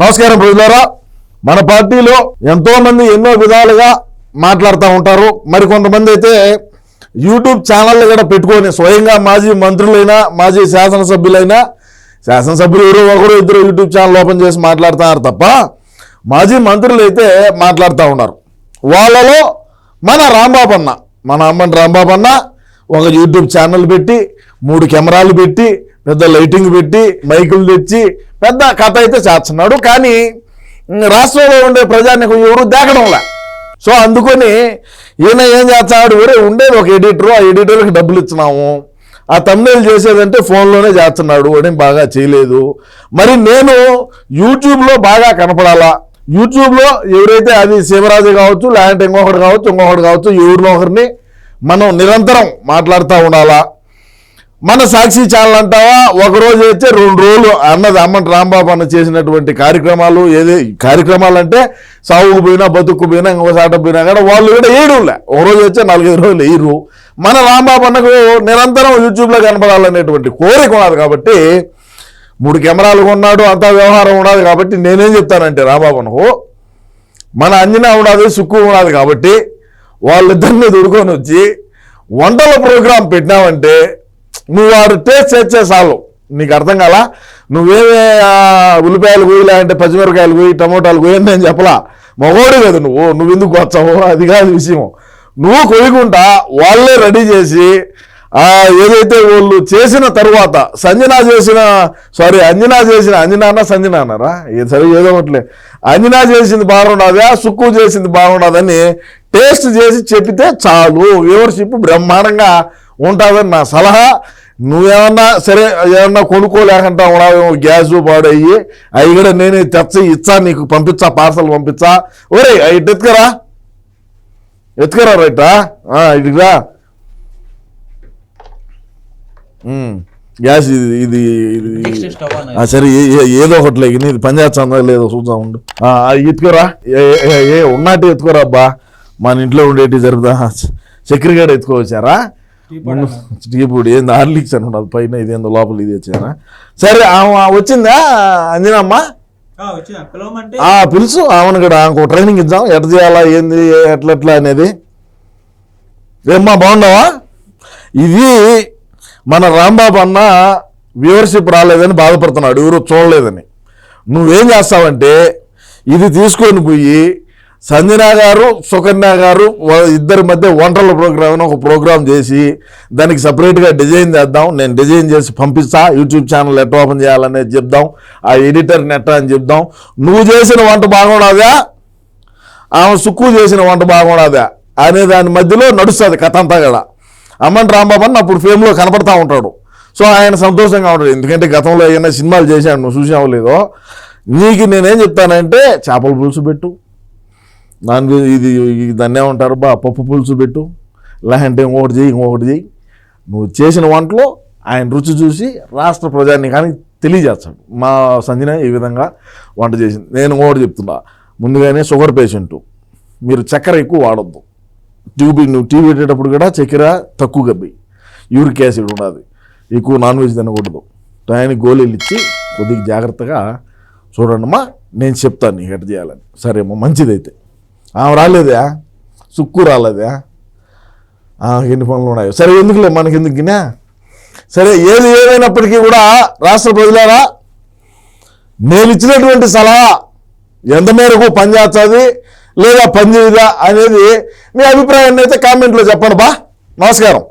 నమస్కారం ప్రజలారా. మన పార్టీలో ఎంతో మంది ఎన్నో విధాలుగా మాట్లాడుతూ ఉంటారు. మరి కొంతమంది అయితే యూట్యూబ్ ఛానళ్ళు కూడా పెట్టుకొని స్వయంగా మాజీ మంత్రులైనా మాజీ శాసనసభ్యులైనా శాసనసభ్యులు ఎవరో ఒకరు ఇద్దరు యూట్యూబ్ ఛానల్ ఓపెన్ చేసి మాట్లాడుతున్నారు తప్ప మాజీ మంత్రులు అయితే మాట్లాడుతూ ఉన్నారు. వాళ్ళలో మన రాంబాబు అన్న మన అమ్మని రాంబాబు అన్న ఒక యూట్యూబ్ ఛానల్ పెట్టి మూడు కెమెరాలు పెట్టి పెద్ద లైటింగ్ పెట్టి మైకులు తెచ్చి పెద్ద కథ అయితే చేస్తున్నాడు. కానీ రాష్ట్రంలో ఉండే ప్రజాన్ని ఎవరు దేకడంలా? సో అందుకని ఈయన ఏం చేస్తాడు? ఒరే ఉండేది ఒక ఎడిటర్ ఆ ఎడిటర్కి డబ్బులు ఇచ్చినాము. ఆ తమిళ చేసేదంటే ఫోన్లోనే చేస్తున్నాడు. వాడేం బాగా చేయలేదు. మరి నేను యూట్యూబ్లో బాగా కనపడాలా? యూట్యూబ్లో ఎవరైతే అది శివరాజు కావచ్చు లేదంటే ఇంకొకటి కావచ్చు ఇంకొకటి కావచ్చు ఎవరినో ఒకరిని మనం నిరంతరం మాట్లాడుతూ ఉండాలా? మన సాక్షి ఛానల్ అంటావా? ఒకరోజు అయితే రెండు రోజులు అన్నది అమ్మటి రాంబాబు అన్న చేసినటువంటి కార్యక్రమాలు ఏది కార్యక్రమాలు అంటే సాగుకు పోయినా బతుకు పోయినా ఇంకో సాట పోయినా కానీ వాళ్ళు కూడా వేయడంలే ఒక రోజు వచ్చే నాలుగైదు రోజులు వేయరు. మన రాంబాబు అన్నకు నిరంతరం యూట్యూబ్లో కనపడాలనేటువంటి కోరిక ఉన్నది కాబట్టి మూడు కెమెరాలు కొన్నాడు అంతా వ్యవహారం ఉన్నది కాబట్టి నేనేం చెప్తానంటే రాంబాబు అన్నకు మన అంజనా ఉన్నది సుక్కు ఉన్నది కాబట్టి వాళ్ళిద్దరిని దుడుకొని వచ్చి వంటల ప్రోగ్రాం పెట్టినామంటే నువ్వు వాడు టేస్ట్ చేస్తే చాలు. నీకు అర్థం కాల? నువ్వేమే ఉల్లిపాయలు కోయి లేదంటే పచ్చిమిరకాయలు కోయి టమోటాలు కోయి అని నేను చెప్పలా. మగోడు కదా నువ్వు. నువ్వు ఎందుకు వచ్చావు? అది కాదు విషయం నువ్వు కొయ్యకుండా వాళ్ళే రెడీ చేసి ఏదైతే వాళ్ళు చేసిన తర్వాత సంజనా చేసిన సారీ అంజనా చేసిన అంజనా అన్న సంజనా అన్నారా? సరే ఏదో ఒకట్లే అంజనా చేసింది బాగుండదా? సుక్కు చేసింది బాగుండదని టేస్ట్ చేసి చెప్తే చాలు. వ్యూవర్షిప్ బ్రహ్మాండంగా ఉంటుందని నా సలహా. నువ్వేమన్నా సరే ఏమన్నా కొనుక్కోలేకుండా ఉన్నావేమో గ్యాస్ పాడయ్యి. అవి కూడా నేనే తెచ్చి ఇచ్చా నీకు పంపించా పార్సల్ పంపించా. ఒరే ఇటు ఎత్తుకరా. ఎత్తుకరా రైటా ఉమ్, గ్యాస్ ఇది ఇది ఇది సరే ఏదో ఒకటి లేక ఇది పనిచేస్తుందా లేదో చూద్దాం ఉండు. ఎత్తుకోరా. ఏ ఉన్నట్టు ఎత్తుకోరా అబ్బా. మన ఇంట్లో ఉండేటి జరుగుతా చక్కెరగాడ ఎత్తుకోవచ్చారా? టీ పొడి ఏంది హార్లిక్స్ అని ఉండదు పైన ఇదేందో లోపల ఇది వచ్చారా సరే ఆమె వచ్చిందా అంజనమ్మ? ఆ, వచ్చిన పిలుసు ఆమెను కూడా ఇంకో ట్రైనింగ్ ఇద్దాం. ఎట్లా చేయాలా ఏంది ఎట్లా ఎట్లా అనేది. ఏమ్మా బాగున్నావా? ఇది మన రాంబాబు అన్న వ్యూవర్షిప్ రాలేదని బాధపడుతున్నాడు ఎవరు చూడలేదని. నువ్వేం చేస్తావంటే ఇది తీసుకొని పోయి సంజన గారు సుకన్య గారు ఇద్దరి మధ్య వంటల ప్రోగ్రామ్ అని ఒక ప్రోగ్రామ్ చేసి దానికి సపరేట్గా డిజైన్ చేద్దాం. నేను డిజైన్ చేసి పంపిస్తా. యూట్యూబ్ ఛానల్ ఎట్ ఓపెన్ చేయాలనేది చెప్దాం. ఆ ఎడిటర్ నెట్ అని చెప్దాం. నువ్వు చేసిన వంట బాగుండదా? ఆమె సుక్కు చేసిన వంట బాగుండదా? అనే దాని మధ్యలో నడుస్తుంది కథ అంతా కూడా అమ్మన్ రాంబాబు అప్పుడు ఫేమ్లో కనపడతా ఉంటాడు. సో ఆయన సంతోషంగా ఉంటాడు. ఎందుకంటే గతంలో ఏమైనా సినిమాలు చేశాను నువ్వు చూసావు లేదో. నీకు నేనేం చెప్తానంటే చేపల పులుసు పెట్టు. నాన్ వెజ్ ఇది దాన్ని ఏమంటారు బా పప్పు పులుసు పెట్టు. లేదంటే ఇంకొకటి చేయి ఇంకొకటి చేయి నువ్వు చేసిన వంటలో ఆయన రుచి చూసి రాష్ట్ర ప్రజాన్ని కానీ తెలియజేస్తాడు. మా సంజన ఈ విధంగా వంట చేసింది. నేను ఇంకొకటి చెప్తున్నా. ముందుగానే షుగర్ పేషెంట్. మీరు చక్కెర ఎక్కువ వాడద్దు. ట్యూబ్ నువ్వు టీ పెట్టేటప్పుడు కూడా చక్కెర తక్కువ గబ్బి. యూరిక్ యాసిడ్ ఉండదు. ఎక్కువ నాన్ వెజ్ తినకూడదు. టయానికి గోళీలు ఇచ్చి కొద్దిగా జాగ్రత్తగా చూడండమ్మా. నేను చెప్తాను నీకు ఎట్ట చేయాలని. సరే అమ్మా మంచిదైతే. ఆమె రాలేదా? సుక్కు రాలేదా? ఎన్ని పనులు ఉన్నాయో. సరే ఎందుకులే మనకి ఎందుకు సరే ఏది ఏమైనప్పటికీ కూడా రాష్ట్ర ప్రజలారా నేను ఇచ్చినటువంటి సలహా ఎంత మేరకు పనిచేస్తుంది లేదా పనిచేయదా అనేది మీ అభిప్రాయాన్ని అయితే కామెంట్లో చెప్పండి బా. నమస్కారం.